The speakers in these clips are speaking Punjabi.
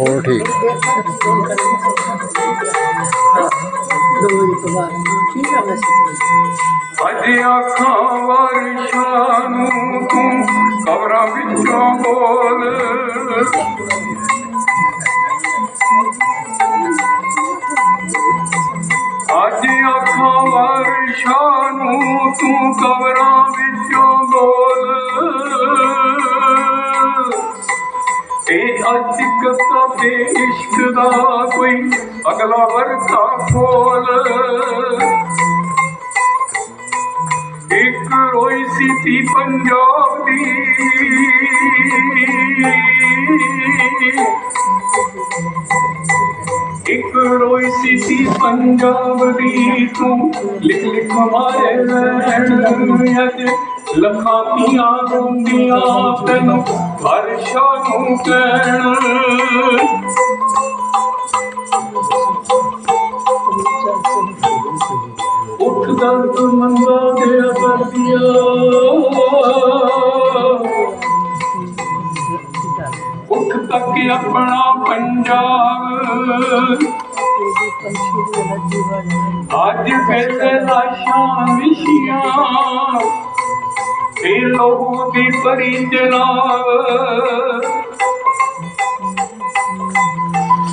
ਹੋਰ ਠੀਕ। ਦੋ ਵਜੇ ਤੋਂ ਠੀਕ ਆ ਬਸ ਅੱਜ ਅੱਖਾਂ ਵਰਸ਼ਾਂ ਨੂੰ ਤੂੰ ਕਬਰਾਂ ਵਿੱਚੋਂ ਬੋਲ ਅੱਜ ਅੱਖਾਂ ਵਰਸ਼ਾਂ ਨੂੰ ਤੂੰ ਕਬਰਾਂ ਅੱਜ ਕਤਾ ਤੇ ਇਸ਼ਕ ਦਾ ਕੋਈ ਅਗਲਾ ਵਰਤਾ ਖੋਲ। ਇੱਕ ਰੋਈ ਸੀ ਤੀ ਪੰਜਾਬ ਦੀ। ਇੱਕ ਰੋਈ ਸੀ ਪੰਜਾਬ ਦੀ ਤੂੰ ਲਿਖ ਲਿਖ ਮਾਰੇ ਲੈਣ ਅੱਜ ਲੱਖਾਂ ਪੀਆਂ ਰੋਂਦੀਆਂ ਤੈਨੂੰ ਹਰਸ਼ਾ ਨੂੰ ਕਹਿਣ। ਉੱਠ ਦਰਦ ਮੰਦਾ ਦੇ ਅਬਦੀਆ ਉੱਠ ਤੱਕ ਆਪਣਾ ਪੰਜਾਬ। ਅੱਜ ਫਿਰ ਲਾਸ਼ਾਂ ਵਿਸ਼ੀਆਂ ਇਹ ਲੋਹੂ ਦੀ ਪਰੀ ਜਨਾਬ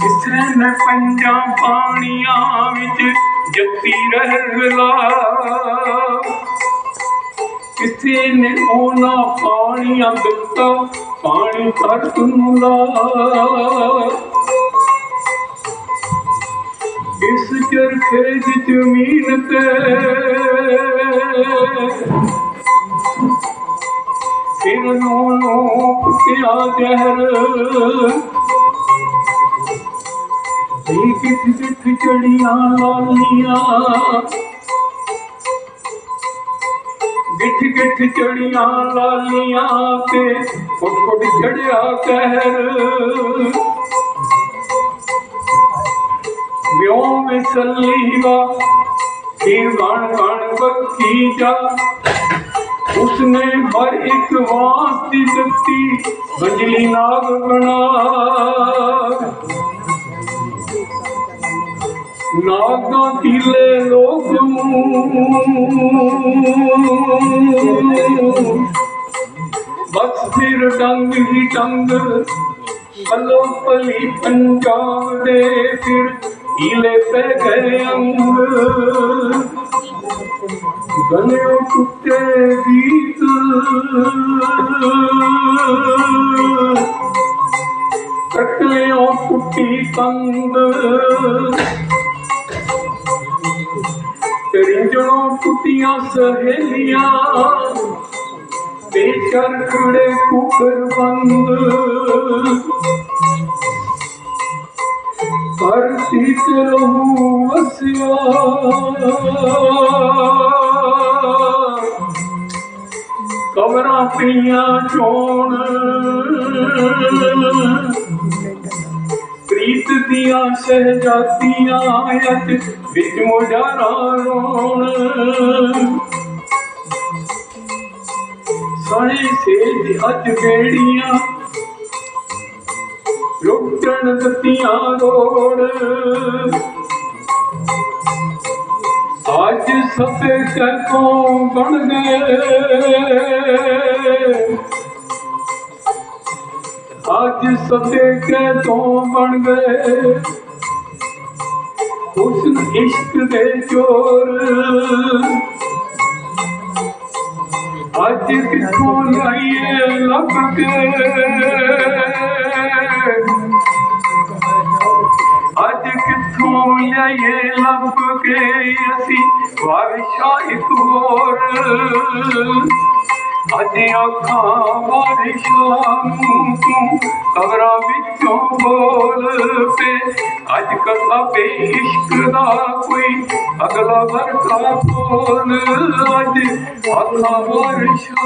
ਇਸਨੇ ਪੰਜਾਂ ਪਾਣੀਆਂ ਵਿੱਚ ਜੱਤੀ ਰਹਿ ਲਾ ਕਿਸੇ ਨੇ ਉਹਨਾਂ ਪਾਣੀਆਂ ਦਿੱਤਾ, ਪਾਣੀ ਧਰਤ ਨੂੰ ਲਾ ਜ਼ਮੀਨ ਤੇ ਫਿਰ ਨੂੰ ਨੂੰ ਪੁੱਟਿਆ ਜ਼ਹਿਰ। ਇਹ ਕਿੱਥ ਕਿੱਥ ਚੜੀਆਂ ਲਾਲੀਆਂ। ਗਿੱਠ ਗਿੱਠ ਚੜੀਆਂ ਲਾਲੀਆਂ ਤੇ ਫੁੱਟ ਫੁੱਟ ਚੜਿਆ ਕਹਿਰ। ਵਿਉ ਵਿਸਲੀ ਦਾ ਫਿਰ ਗਣ ਬੱਕੀ ਜਾ। ਉਸਨੇ ਹਰ ਇੱਕ ਵਾਸ ਦੀ ਦਿੱਤੀ ਬੰਜਲੀ ਨਾਗ ਬਣਾ। ਨਾਗਾਂ ਕੀਲੇ ਲੋਕ ਬਸ ਫਿਰ ਡੰਗ ਹੀ ਡੰਗ ਪੱਲੋ ਪਲੀ ਪੰਜਾਬ ਦੇ ਫਿਰ ਕੀਲੇ ਪੈ ਗਏ ਅੰਗ। ਗਲਿਓ ਟੁੱਟੇ ਗੀਤ। ਕੱਟਲਿਓ ਟੁੱਟੀ ਕੰਦ ਤੇਰੀਆਂ ਟੁੱਟੀਆਂ ਸਹੇਲੀਆਂ। ਬੇਚਰ ਖੜੇ ਕੁਕਰ ਬੰਦ। ਧਰਤੀ ਤੇ ਕਬਰਾਂ ਪਈਆਂ ਚੋਣ। ਪ੍ਰੀਤ ਦੀਆਂ ਸਹਜਾਤੀਆਂ ਅੱਜ ਵਿੱਚ ਮੁਜਾਰਾ ਰੋਣ। ਸਣੇ ਸੇਜ ਅੱਜ ਬੇੜੀਆਂ ਲੁੱਟਣ ਦਿੱਤੀਆਂ ਰੋੜ ਅੱਜ ਸਭੇ ਕਦੋਂ ਬਣ ਗਏ। ਅੱਜ ਸਭੇ ਤੋਂ ਬਣ ਗਏ। ਉਸ ਇਸ਼ਕ ਦੇ ਚੋਰ। ਅੱਜ ਕਿੱਥੋਂ ਲਾਈਏ ਲੱਭ ਕੇ? ਕਿੱਥੋਂ ਲਿਆਈਏ ਲੱਭ ਕੇ ਅਸੀਂ ਵਾਰਿਸ਼ਾ ਇੱਕ ਹੋਰ। ਅੱਜ ਅੱਖਾਂ ਵਾਰਿਸ਼ਾ ਨੂੰ ਤੂੰ ਕਬਰਾਂ ਵਿੱਚੋਂ ਬੋਲ ਪੇ। ਅੱਜ ਕਥਾ ਪੇ ਇਸ਼ਕ ਦਾ ਕੋਈ ਅਗਲਾ ਵਰਤਾ ਬੋਲ। ਅੱਜ ਅੱਖਾਂ ਵਾਰਿਸ਼ਾ